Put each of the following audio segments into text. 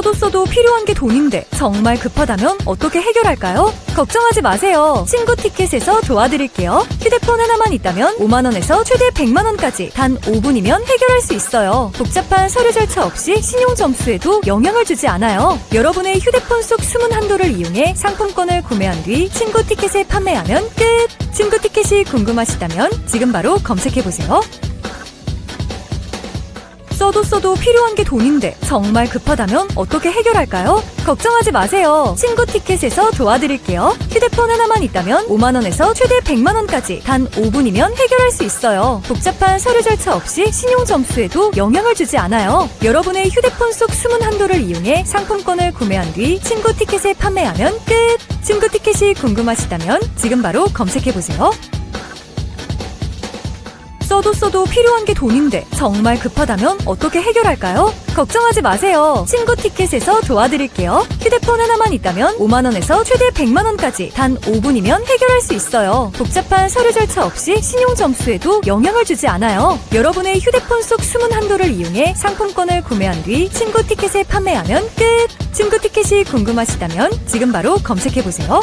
써도 써도 필요한 게 돈인데 정말 급하다면 어떻게 해결할까요? 걱정하지 마세요. 친구 티켓에서 도와드릴게요. 휴대폰 하나만 있다면 5만원에서 최대 100만원까지 단 5분이면 해결할 수 있어요. 복잡한 서류 절차 없이 신용 점수에도 영향을 주지 않아요. 여러분의 휴대폰 속 숨은 한도를 이용해 상품권을 구매한 뒤 친구 티켓을 판매하면 끝! 친구 티켓이 궁금하시다면 지금 바로 검색해보세요. 써도 써도 필요한 게 돈인데 정말 급하다면 어떻게 해결할까요? 걱정하지 마세요. 친구 티켓에서 도와드릴게요. 휴대폰 하나만 있다면 5만원에서 최대 100만원까지 단 5분이면 해결할 수 있어요. 복잡한 서류 절차 없이 신용 점수에도 영향을 주지 않아요. 여러분의 휴대폰 속 숨은 한도를 이용해 상품권을 구매한 뒤 친구 티켓을 판매하면 끝! 친구 티켓이 궁금하시다면 지금 바로 검색해보세요. 써도 써도 필요한 게 돈인데 정말 급하다면 어떻게 해결할까요? 걱정하지 마세요. 친구 티켓에서 도와드릴게요. 휴대폰 하나만 있다면 5만원에서 최대 100만원까지 단 5분이면 해결할 수 있어요. 복잡한 서류 절차 없이 신용 점수에도 영향을 주지 않아요. 여러분의 휴대폰 속 숨은 한도를 이용해 상품권을 구매한 뒤 친구 티켓을 판매하면 끝! 친구 티켓이 궁금하시다면 지금 바로 검색해보세요.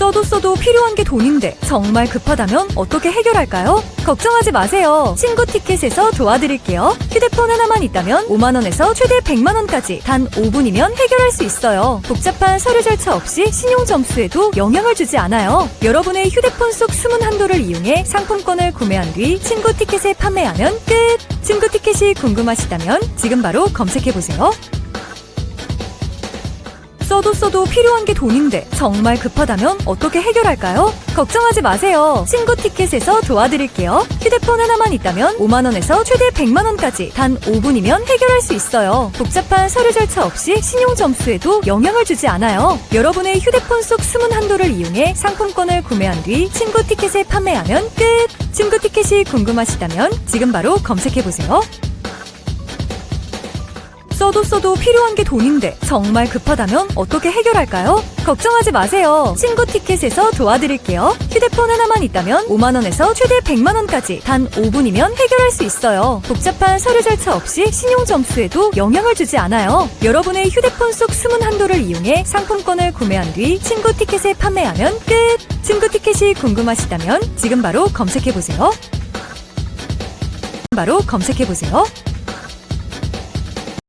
써도 써도 필요한 게 돈인데 정말 급하다면 어떻게 해결할까요? 걱정하지 마세요. 친구 티켓에서 도와드릴게요. 휴대폰 하나만 있다면 5만원에서 최대 100만원까지 단 5분이면 해결할 수 있어요. 복잡한 서류 절차 없이 신용 점수에도 영향을 주지 않아요. 여러분의 휴대폰 속 숨은 한도를 이용해 상품권을 구매한 뒤 친구 티켓을 판매하면 끝! 친구 티켓이 궁금하시다면 지금 바로 검색해보세요. 써도 써도 필요한 게 돈인데 정말 급하다면 어떻게 해결할까요? 걱정하지 마세요. 친구 티켓에서 도와드릴게요. 휴대폰 하나만 있다면 5만원에서 최대 100만원까지 단 5분이면 해결할 수 있어요. 복잡한 서류 절차 없이 신용 점수에도 영향을 주지 않아요. 여러분의 휴대폰 속 숨은 한도를 이용해 상품권을 구매한 뒤 친구 티켓을 판매하면 끝! 친구 티켓이 궁금하시다면 지금 바로 검색해보세요. 써도 써도 필요한 게 돈인데 정말 급하다면 어떻게 해결할까요? 걱정하지 마세요. 친구 티켓에서 도와드릴게요. 휴대폰 하나만 있다면 5만원에서 최대 100만원까지 단 5분이면 해결할 수 있어요. 복잡한 서류 절차 없이 신용 점수에도 영향을 주지 않아요. 여러분의 휴대폰 속 숨은 한도를 이용해 상품권을 구매한 뒤 친구 티켓을 판매하면 끝! 친구 티켓이 궁금하시다면 지금 바로 검색해보세요. 바로 검색해보세요.